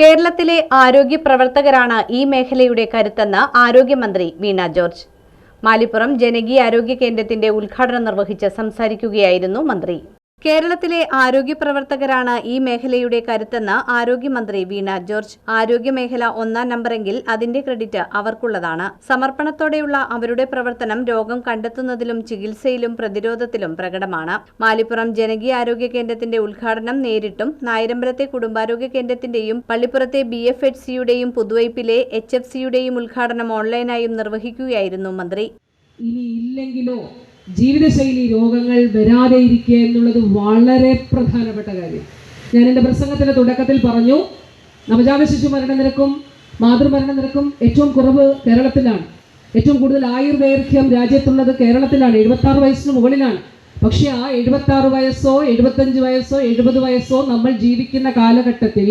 കേരളത്തിലെ ആരോഗ്യ പ്രവർത്തകരാണ് ഈ മേഖലയുടെ കരുത്തെന്ന് ആരോഗ്യമന്ത്രി വീണ ജോർജ്. മാലിപ്പുറം ജനകീയ ആരോഗ്യ കേന്ദ്രത്തിന്റെ ഉദ്ഘാടനം നിർവഹിച്ച് സംസാരിക്കുകയായിരുന്നു മന്ത്രി. കേരളത്തിലെ ആരോഗ്യ പ്രവർത്തകരാണ് ഈ മേഖലയുടെ കരുത്തെന്ന് ആരോഗ്യമന്ത്രി വീണ ജോർജ്. ആരോഗ്യ മേഖല ഒന്നാം നമ്പറെങ്കിൽ അതിന്റെ ക്രെഡിറ്റ് അവർക്കുള്ളതാണ്. സമർപ്പണത്തോടെയുള്ള അവരുടെ പ്രവർത്തനം രോഗം കണ്ടെത്തുന്നതിലും ചികിത്സയിലും പ്രതിരോധത്തിലും പ്രകടമാണ്. മാലിപ്പുറം ജനകീയ ആരോഗ്യ കേന്ദ്രത്തിന്റെ ഉദ്ഘാടനം നേരിട്ടും നായരമ്പലത്തെ കുടുംബാരോഗ്യ കേന്ദ്രത്തിന്റെയും പള്ളിപ്പുറത്തെ ബി എഫ് എച്ച് സിയുടെയും പുതുവൈപ്പിലെ എച്ച് എഫ് സിയുടെയും ഉദ്ഘാടനം ഓൺലൈനായും നിർവഹിക്കുകയായിരുന്നു മന്ത്രി. ഇനി ഇല്ലെങ്കിലോ ജീവിതശൈലി രോഗങ്ങൾ വരാതെ ഇരിക്കുക എന്നുള്ളത് വളരെ പ്രധാനപ്പെട്ട കാര്യം. ഞാൻ എന്റെ പ്രസംഗത്തിന്റെ തുടക്കത്തിൽ പറഞ്ഞു നവജാത ശിശു മരണനിരക്കും മാതൃമരണ നിരക്കും ഏറ്റവും കുറവ് കേരളത്തിലാണ്. ഏറ്റവും കൂടുതൽ ആയുർദൈർഘ്യം രാജ്യത്തുള്ളത് കേരളത്തിലാണ്. എഴുപത്തി ആറ് വയസ്സിന് മുകളിലാണ്. പക്ഷേ ആ എഴുപത്തി ആറ് വയസ്സോ എഴുപത്തഞ്ച് വയസ്സോ എഴുപത് വയസ്സോ നമ്മൾ ജീവിക്കുന്ന കാലഘട്ടത്തിൽ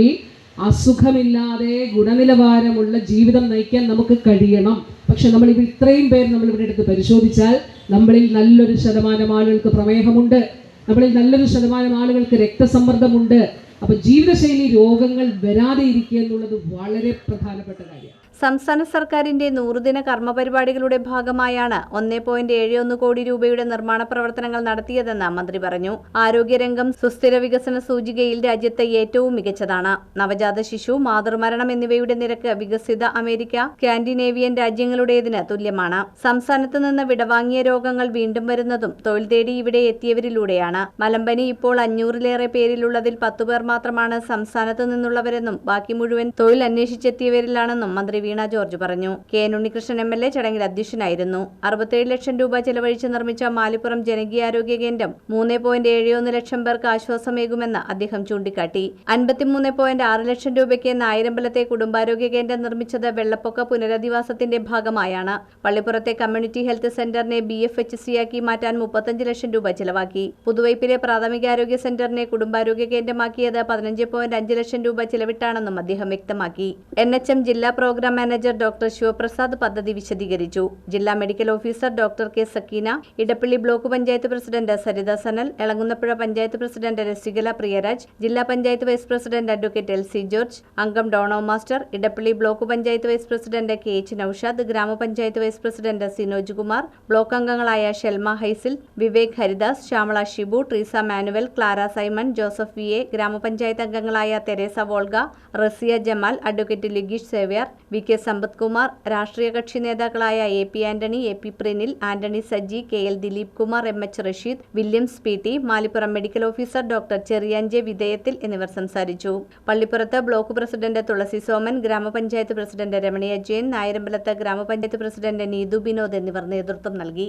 അസുഖമില്ലാതെ ഗുണനിലവാരമുള്ള ജീവിതം നയിക്കാൻ നമുക്ക് കഴിയണം. പക്ഷെ നമ്മൾ ഇത് ഇത്രയും പേര് നമ്മൾ ഇവിടെ എടുത്ത് പരിശോധിച്ചാൽ നമ്മളിൽ നല്ലൊരു ശതമാനം ആളുകൾക്ക് പ്രമേഹമുണ്ട്. നമ്മളിൽ നല്ലൊരു ശതമാനം ആളുകൾക്ക് രക്തസമ്മർദ്ദമുണ്ട്. അപ്പൊ ജീവിതശൈലി രോഗങ്ങൾ വരാതെ ഇരിക്കുക എന്നുള്ളത് വളരെ പ്രധാനപ്പെട്ട കാര്യമാണ്. സംസ്ഥാന സർക്കാരിന്റെ നൂറുദിന കർമ്മപരിപാടികളുടെ ഭാഗമായാണ് ഒന്നേ പോയിന്റ് ഏഴ് ഒന്ന് കോടി രൂപയുടെ നിർമ്മാണ പ്രവർത്തനങ്ങൾ നടത്തിയതെന്ന് മന്ത്രി പറഞ്ഞു. ആരോഗ്യരംഗം സുസ്ഥിര വികസന സൂചികയിൽ രാജ്യത്തെ ഏറ്റവും മികച്ചതാണ്. നവജാത ശിശു മാതൃമരണം എന്നിവയുടെ നിരക്ക് വികസിത അമേരിക്ക സ്കാൻഡിനേവിയൻ രാജ്യങ്ങളുടേതിന് തുല്യമാണ്. സംസ്ഥാനത്ത് നിന്ന് വിടവാങ്ങിയ രോഗങ്ങൾ വീണ്ടും വരുന്നതും തൊഴിൽ തേടി ഇവിടെ എത്തിയവരിലൂടെയാണ്. മലമ്പനി ഇപ്പോൾ അഞ്ഞൂറിലേറെ പേരിലുള്ളതിൽ പത്തുപേർ മാത്രമാണ് സംസ്ഥാനത്ത് നിന്നുള്ളവരെന്നും ബാക്കി മുഴുവൻ തൊഴിൽ അന്വേഷിച്ചെത്തിയവരിലാണെന്നും മന്ത്രി വീണ ജോർജ് പറഞ്ഞു. K Unnikrishnan M L A ചടങ്ങിൽ അധ്യക്ഷനായിരുന്നു. അറുപത്തേഴ് ലക്ഷം രൂപ ചെലവഴിച്ച് നിർമ്മിച്ച മാലിപ്പുറം ജനകീയാരോഗ്യ കേന്ദ്രം മൂന്ന് പോയിന്റ് ഏഴൊന്ന് ലക്ഷം പേർക്ക് ആശ്വാസമേകുമെന്ന് അദ്ദേഹം ചൂണ്ടിക്കാട്ടി. അൻപത്തിമൂന്ന് പോയിന്റ് ആറ് ലക്ഷം രൂപയ്ക്ക് നായരമ്പലത്തെ കുടുംബാരോഗ്യ കേന്ദ്രം നിർമ്മിച്ചത് വെള്ളപ്പൊക്ക പുനരധിവാസത്തിന്റെ ഭാഗമായാണ്. പള്ളിപ്പുറത്തെ കമ്മ്യൂണിറ്റി ഹെൽത്ത് സെന്ററിനെ ബി എഫ് എച്ച് സിയാക്കി മാറ്റാൻ മുപ്പത്തഞ്ച് ലക്ഷം രൂപ ചെലവാക്കി. പുതുവൈപ്പിലെ പ്രാഥമികാരോഗ്യ സെന്ററിനെ കുടുംബാരോഗ്യ കേന്ദ്രമാക്കിയത് പതിനഞ്ച് പോയിന്റ് അഞ്ച് ലക്ഷം രൂപ ചെലവിട്ടാണെന്നും അദ്ദേഹം വ്യക്തമാക്കി. എൻ എച്ച് എം ജില്ലാ പ്രോഗ്രാം മാനേജർ ഡോക്ടർ ശിവപ്രസാദ് പദ്ധതി വിശദീകരിച്ചു. ജില്ലാ medical officer doctor K Sakeena Edappally block panchayat president Saritha Sanal Elamkunnapuzha panchayat president Rasikala Priyaraj ജില്ലാ panchayat vice president advocate L C George അംഗം Dono master Edappally block panchayat vice president K H Noushad ഗ്രാമപഞ്ചായത്ത് vice president Sinoj Kumar block അംഗങ്ങളായ Shelma Haisil Vivek Haridas Shyamala Shibu Treesa Manuel Clara Simon Joseph V A ഗ്രാമപഞ്ചായത്ത് അംഗങ്ങളായ Theresa Volga Raziya Jamal advocate Ligeesh Xavier V K Sampath Kumar രാഷ്ട്രീയ കക്ഷി നേതാക്കളായ A P Antony A P Prinil Antony Saji K L Dileep Kumar M H Rasheed Williams P T Malippuram medical officer doctor ചെറിയാഞ്ചെ വിധേയത്തിൽ എന്നിവർ സംസാരിച്ചു. പള്ളിപ്പുറത്ത് block president Thulasi Soman ഗ്രാമപഞ്ചായത്ത് president രമണിയ Jain നായരമ്പലത്ത് ഗ്രാമപഞ്ചായത്ത് president Neethu Binod എന്നിവർ നേതൃത്വം നൽകി.